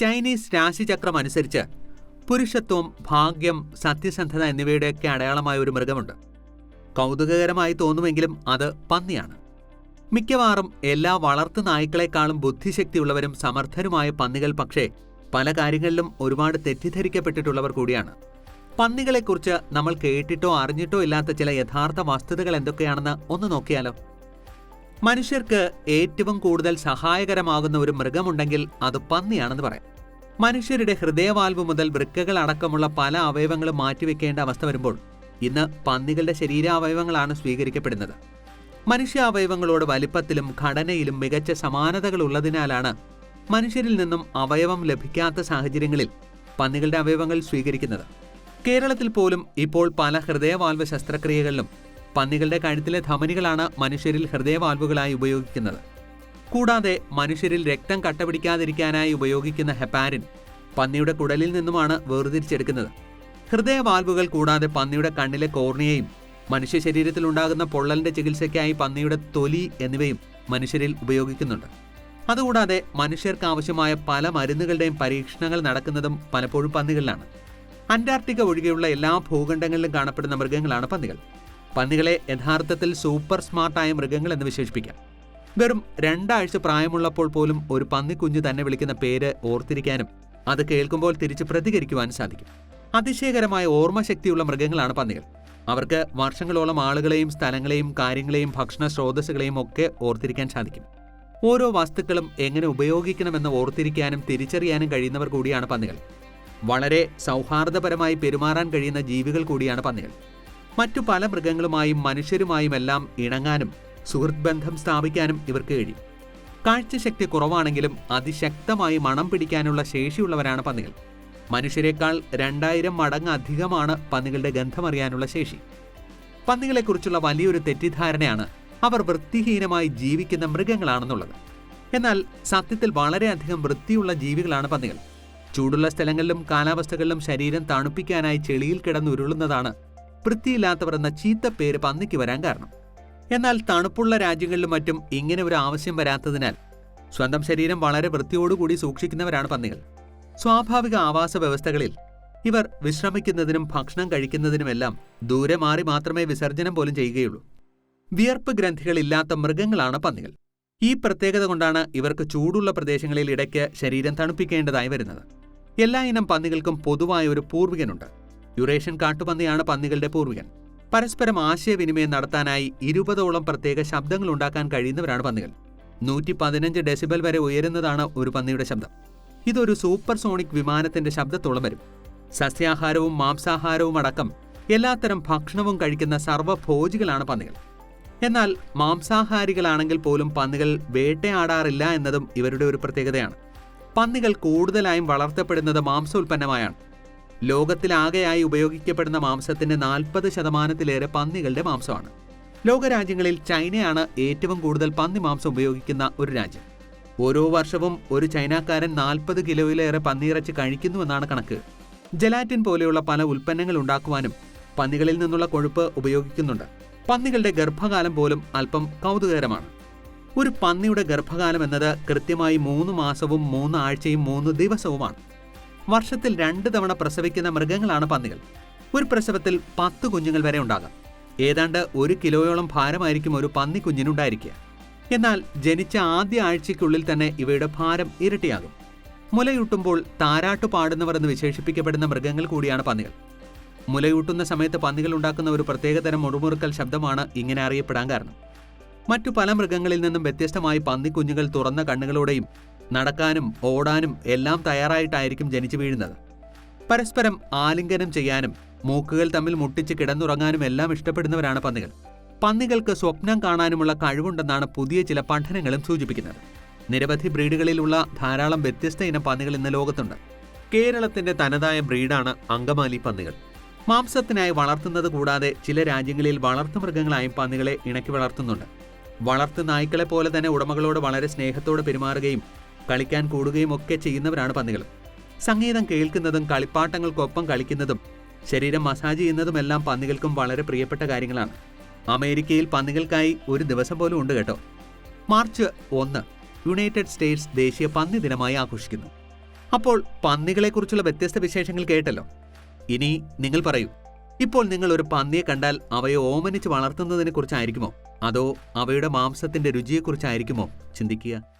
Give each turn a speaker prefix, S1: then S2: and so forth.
S1: Chinese രാശിചക്രം അനുസരിച്ച് പുരുഷത്വം ഭാഗ്യം സത്യസന്ധത എന്നിവയുടെയൊക്കെ അടയാളമായ ഒരു മൃഗമുണ്ട്. കൗതുകകരമായി തോന്നുമെങ്കിലും അത് പന്നിയാണ്. മിക്കവാറും എല്ലാ വളർത്തു നായ്ക്കളെക്കാളും ബുദ്ധിശക്തിയുള്ളവരും സമർത്ഥരുമായ പന്നികൾ പക്ഷേ പല കാര്യങ്ങളിലും ഒരുപാട് തെറ്റിദ്ധരിക്കപ്പെട്ടിട്ടുള്ളവർ കൂടിയാണ്. പന്നികളെക്കുറിച്ച് നമ്മൾ കേട്ടിട്ടോ അറിഞ്ഞിട്ടോ ഇല്ലാത്ത ചില യഥാർത്ഥ വസ്തുതകൾ എന്തൊക്കെയാണെന്ന് ഒന്ന് നോക്കിയാലോ? മനുഷ്യർക്ക് ഏറ്റവും കൂടുതൽ സഹായകരമാകുന്ന ഒരു മൃഗമുണ്ടെങ്കിൽ അത് പന്നിയാണെന്ന് പറയാം. മനുഷ്യരുടെ ഹൃദയവാൽവ് മുതൽ വൃക്കകൾ അടക്കമുള്ള പല അവയവങ്ങളും മാറ്റിവെക്കേണ്ട അവസ്ഥ വരുമ്പോൾ ഇന്ന് പന്നികളുടെ ശരീരാവയവങ്ങളാണ് സ്വീകരിക്കപ്പെടുന്നത്. മനുഷ്യ അവയവങ്ങളോട് വലിപ്പത്തിലും ഘടനയിലും മികച്ച സമാനതകൾ ഉള്ളതിനാലാണ് മനുഷ്യരിൽ നിന്നും അവയവം ലഭിക്കാത്ത സാഹചര്യങ്ങളിൽ പന്നികളുടെ അവയവങ്ങൾ സ്വീകരിക്കുന്നത്. കേരളത്തിൽ പോലും ഇപ്പോൾ പല ഹൃദയവാൽവ് ശസ്ത്രക്രിയകളിലും പന്നികളുടെ കഴുത്തിലെ ധമനികളാണ് മനുഷ്യരിൽ ഹൃദയവാൽവുകളായി ഉപയോഗിക്കുന്നത്. കൂടാതെ മനുഷ്യരിൽ രക്തം കട്ടപിടിക്കാതിരിക്കാനായി ഉപയോഗിക്കുന്ന ഹെപ്പാരിൻ പന്നിയുടെ കുടലിൽ നിന്നുമാണ് വേർതിരിച്ചെടുക്കുന്നത്. ഹൃദയവാൽവുകൾ കൂടാതെ പന്നിയുടെ കണ്ണിലെ കോർണിയയും മനുഷ്യ ശരീരത്തിൽ ഉണ്ടാകുന്ന പൊള്ളലിന്റെ ചികിത്സയ്ക്കായി പന്നിയുടെ തൊലി എന്നിവയും മനുഷ്യരിൽ ഉപയോഗിക്കുന്നുണ്ട്. അതുകൂടാതെ മനുഷ്യർക്ക് ആവശ്യമായ പല മരുന്നുകളുടെയും പരീക്ഷണങ്ങൾ നടക്കുന്നതും പലപ്പോഴും പന്നികളിലാണ്. അന്റാർട്ടിക്ക ഒഴികെയുള്ള എല്ലാ ഭൂഖണ്ഡങ്ങളിലും കാണപ്പെടുന്ന മൃഗങ്ങളാണ് പന്നികൾ. പന്നികളെ യഥാർത്ഥത്തിൽ സൂപ്പർ സ്മാർട്ടായ മൃഗങ്ങൾ എന്ന് വിശേഷിപ്പിക്കാം. വെറും രണ്ടാഴ്ച പ്രായമുള്ളപ്പോൾ പോലും ഒരു പന്നിക്കുഞ്ഞ് തന്നെ വിളിക്കുന്ന പേര് ഓർത്തിരിക്കാനും അത് കേൾക്കുമ്പോൾ തിരിച്ച് പ്രതികരിക്കുവാൻ സാധിക്കും. അതിശയകരമായ ഓർമ്മശക്തിയുള്ള മൃഗങ്ങളാണ് പന്നികൾ. അവർക്ക് വർഷങ്ങളോളം ആളുകളെയും സ്ഥലങ്ങളെയും കാര്യങ്ങളെയും ഭക്ഷണ സ്രോതസ്സുകളെയും ഒക്കെ ഓർത്തിരിക്കാൻ സാധിക്കും. ഓരോ വസ്തുക്കളും എങ്ങനെ ഉപയോഗിക്കണമെന്ന് ഓർത്തിരിക്കാനും തിരിച്ചറിയാനും കഴിയുന്നവർ കൂടിയാണ് പന്നികൾ. വളരെ സൗഹാർദ്ദപരമായി പെരുമാറാൻ കഴിയുന്ന ജീവികൾ കൂടിയാണ് പന്നികൾ. മറ്റു പല മൃഗങ്ങളുമായും മനുഷ്യരുമായുമെല്ലാം ഇണങ്ങാനും സുഹൃത്ത് ബന്ധം സ്ഥാപിക്കാനും ഇവർക്ക് കഴിയും കാഴ്ചശക്തി കുറവാണെങ്കിലും അതിശക്തമായി മണം പിടിക്കാനുള്ള ശേഷിയുള്ളവരാണ് പന്നികൾ. മനുഷ്യരെക്കാൾ രണ്ടായിരം മടങ്ങ് അധികമാണ് പന്നികളുടെ ഗന്ധമറിയാനുള്ള ശേഷി. പന്നികളെക്കുറിച്ചുള്ള വലിയൊരു തെറ്റിദ്ധാരണയാണ് അവർ വൃത്തിഹീനമായി ജീവിക്കുന്ന മൃഗങ്ങളാണെന്നുള്ളത്. എന്നാൽ സത്യത്തിൽ വളരെയധികം വൃത്തിയുള്ള ജീവികളാണ് പന്നികൾ. ചൂടുള്ള സ്ഥലങ്ങളിലും കാലാവസ്ഥകളിലും ശരീരം തണുപ്പിക്കാനായി ചെളിയിൽ കിടന്നുരുളുന്നതാണ് വൃത്തിയില്ലാത്തവർ എന്ന ചീത്ത പേര് പന്നിക്ക് വരാൻ കാരണം. എന്നാൽ തണുപ്പുള്ള രാജ്യങ്ങളിലും മറ്റും ഇങ്ങനെ ഒരു ആവശ്യം വരാത്തതിനാൽ സ്വന്തം ശരീരം വളരെ വൃത്തിയോടുകൂടി സൂക്ഷിക്കുന്നവരാണ് പന്നികൾ. സ്വാഭാവിക ആവാസ വ്യവസ്ഥകളിൽ ഇവർ വിശ്രമിക്കുന്നതിനും ഭക്ഷണം കഴിക്കുന്നതിനുമെല്ലാം ദൂരെ മാറി മാത്രമേ വിസർജനം പോലും ചെയ്യുകയുള്ളൂ. വിയർപ്പ് ഗ്രന്ഥികളില്ലാത്ത മൃഗങ്ങളാണ് പന്നികൾ. ഈ പ്രത്യേകത കൊണ്ടാണ് ഇവർക്ക് ചൂടുള്ള പ്രദേശങ്ങളിൽ ഇടയ്ക്ക് ശരീരം തണുപ്പിക്കേണ്ടതായി വരുന്നത്. എല്ലാ ഇനം പന്നികൾക്കും പൊതുവായ ഒരു പൂർവികനുണ്ട്. യുറേഷ്യൻ കാട്ടുപന്നിയാണ് പന്നികളുടെ പൂർവികൻ. പരസ്പരം ആശയവിനിമയം നടത്താനായി ഇരുപതോളം പ്രത്യേക ശബ്ദങ്ങൾ ഉണ്ടാക്കാൻ കഴിയുന്നവരാണ് പന്നികൾ. നൂറ്റി പതിനഞ്ച് ഡെസിബൽ വരെ ഉയരുന്നതാണ് ഒരു പന്നിയുടെ ശബ്ദം. ഇതൊരു സൂപ്പർ സോണിക് വിമാനത്തിന്റെ ശബ്ദത്തോളം വരും. സസ്യാഹാരവും മാംസാഹാരവും അടക്കം എല്ലാത്തരം ഭക്ഷണവും കഴിക്കുന്ന സർവഭോജികളാണ് പന്നികൾ. എന്നാൽ മാംസാഹാരികളാണെങ്കിൽ പോലും പന്നികൾ വേട്ടയാടാറില്ല എന്നതും ഇവരുടെ ഒരു പ്രത്യേകതയാണ്. പന്നികൾ കൂടുതലായും വളർത്തപ്പെടുന്നത് മാംസോൽപ്പന്നമായാണ്. ലോകത്തിലാകെയായി ഉപയോഗിക്കപ്പെടുന്ന മാംസത്തിന്റെ നാൽപ്പത് ശതമാനത്തിലേറെ പന്നികളുടെ മാംസമാണ്. ലോകരാജ്യങ്ങളിൽ ചൈനയാണ് ഏറ്റവും കൂടുതൽ പന്നി മാംസം ഉപയോഗിക്കുന്ന ഒരു രാജ്യം. ഓരോ വർഷവും ഒരു ചൈനക്കാരൻ നാൽപ്പത് കിലോയിലേറെ പന്നിയിറച്ചി കഴിക്കുന്നുവെന്നാണ് കണക്ക്. ജലാറ്റിൻ പോലെയുള്ള പല ഉൽപ്പന്നങ്ങൾ ഉണ്ടാക്കുവാനും പന്നികളിൽ നിന്നുള്ള കൊഴുപ്പ് ഉപയോഗിക്കുന്നുണ്ട്. പന്നികളുടെ ഗർഭകാലം പോലും അല്പം കൗതുകകരമാണ്. ഒരു പന്നിയുടെ ഗർഭകാലം എന്നത് കൃത്യമായി മൂന്ന് മാസവും മൂന്ന് ആഴ്ചയും മൂന്ന് ദിവസവുമാണ്. വർഷത്തിൽ രണ്ട് തവണ പ്രസവിക്കുന്ന മൃഗങ്ങളാണ് പന്നികൾ. ഒരു പ്രസവത്തിൽ പത്ത് കുഞ്ഞുങ്ങൾ വരെ ഉണ്ടാകാം. ഏതാണ്ട് ഒരു കിലോയോളം ഭാരമായിരിക്കും ഒരു പന്നി കുഞ്ഞിനുണ്ടായിരിക്കുക. എന്നാൽ ജനിച്ച ആദ്യ ആഴ്ചയ്ക്കുള്ളിൽ തന്നെ ഇവയുടെ ഭാരം ഇരട്ടിയാകും. മുലയൂട്ടുമ്പോൾ താരാട്ടു പാടുന്നവർ എന്ന് വിശേഷിപ്പിക്കപ്പെടുന്ന മൃഗങ്ങൾ കൂടിയാണ് പന്നികൾ. മുലയൂട്ടുന്ന സമയത്ത് പന്നികൾ ഉണ്ടാക്കുന്ന ഒരു പ്രത്യേകതരം മുറുമുറുക്കൽ ശബ്ദമാണ് ഇങ്ങനെ അറിയപ്പെടാൻ കാരണം. മറ്റു പല മൃഗങ്ങളിൽ നിന്നും വ്യത്യസ്തമായി പന്നിക്കുഞ്ഞുങ്ങൾ തുറന്ന കണ്ണുകളോടെയും നടക്കാനും ഓടാനും എല്ലാം തയ്യാറായിട്ടായിരിക്കും ജനിച്ചു വീഴുന്നത്. പരസ്പരം ആലിംഗനം ചെയ്യാനും മൂക്കുകൾ തമ്മിൽ മുട്ടിച്ച് കിടന്നുറങ്ങാനും എല്ലാം ഇഷ്ടപ്പെടുന്നവരാണ് പന്നികൾ. പന്നികൾക്ക് സ്വപ്നം കാണാനുമുള്ള കഴിവുണ്ടെന്നാണ് പുതിയ ചില പഠനങ്ങളും സൂചിപ്പിക്കുന്നത്. നിരവധി ബ്രീഡുകളിലുള്ള ധാരാളം വ്യത്യസ്ത ഇനം പന്നികൾ ഇന്ന് ലോകത്തുണ്ട്. കേരളത്തിന്റെ തനതായ ബ്രീഡാണ് അങ്കമാലി പന്നികൾ. മാംസത്തിനായി വളർത്തുന്നത് കൂടാതെ ചില രാജ്യങ്ങളിൽ വളർത്തുമൃഗങ്ങളായും പന്നികളെ ഇണക്കി വളർത്തുന്നുണ്ട്. വളർത്തു നായ്ക്കളെ പോലെ തന്നെ ഉടമകളോട് വളരെ സ്നേഹത്തോടെ പെരുമാറുകയും കളിക്കാൻ കൂടുകയും ഒക്കെ ചെയ്യുന്നവരാണ് പന്നികൾ. സംഗീതം കേൾക്കുന്നതും കളിപ്പാട്ടങ്ങൾക്കൊപ്പം കളിക്കുന്നതും ശരീരം മസാജ് ചെയ്യുന്നതുമെല്ലാം പന്നികൾക്കും വളരെ പ്രിയപ്പെട്ട കാര്യങ്ങളാണ്. അമേരിക്കയിൽ പന്നികൾക്കായി ഒരു ദിവസം പോലും ഉണ്ട് കേട്ടോ. മാർച്ച് ഒന്ന് യുണൈറ്റഡ് സ്റ്റേറ്റ്സ് ദേശീയ പന്നി ദിനമായി ആഘോഷിക്കുന്നു. അപ്പോൾ പന്നികളെക്കുറിച്ചുള്ള വ്യത്യസ്ത വിശേഷങ്ങൾ കേട്ടല്ലോ. ഇനി നിങ്ങൾ പറയൂ ഇപ്പോൾ നിങ്ങൾ ഒരു പന്നിയെ കണ്ടാൽ അവയെ ഓമനിച്ച് വളർത്തുന്നതിനെക്കുറിച്ചായിരിക്കുമോ? അതോ അവയുടെ മാംസത്തിന്റെ രുചിയെക്കുറിച്ചായിരിക്കുമോ ചിന്തിക്കുക?